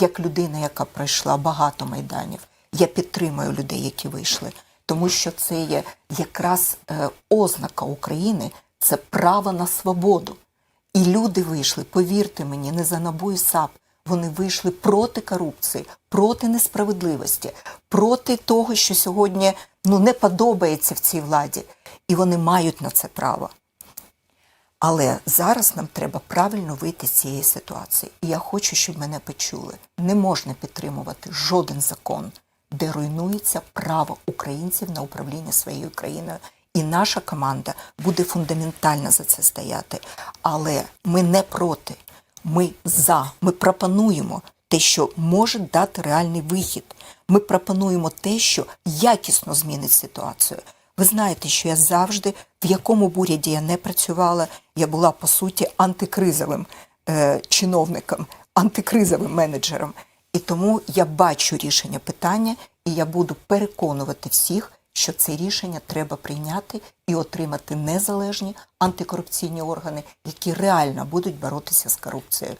як людина, яка пройшла багато майданів, я підтримую людей, які вийшли, тому що це є якраз е, ознака України, це право на свободу. І люди вийшли, повірте мені, не за набу і САП. Вони вийшли проти корупції, проти несправедливості, проти того, що сьогодні ну, не подобається в цій владі. І вони мають на це право. Але зараз нам треба правильно вийти з цієї ситуації. І я хочу, щоб мене почули. Не можна підтримувати жоден закон, де руйнується право українців на управління своєю країною. І наша команда буде фундаментально за це стояти. Але ми не проти. Ми за. Ми пропонуємо те, що може дати реальний вихід. Ми пропонуємо те, що якісно змінить ситуацію. Ви знаєте, що я завжди, в якому б уряді я не працювала, я була по суті антикризовим е, чиновником, антикризовим менеджером. І тому я бачу рішення питання, і я буду переконувати всіх, що це рішення треба прийняти і отримати незалежні антикорупційні органи, які реально будуть боротися з корупцією.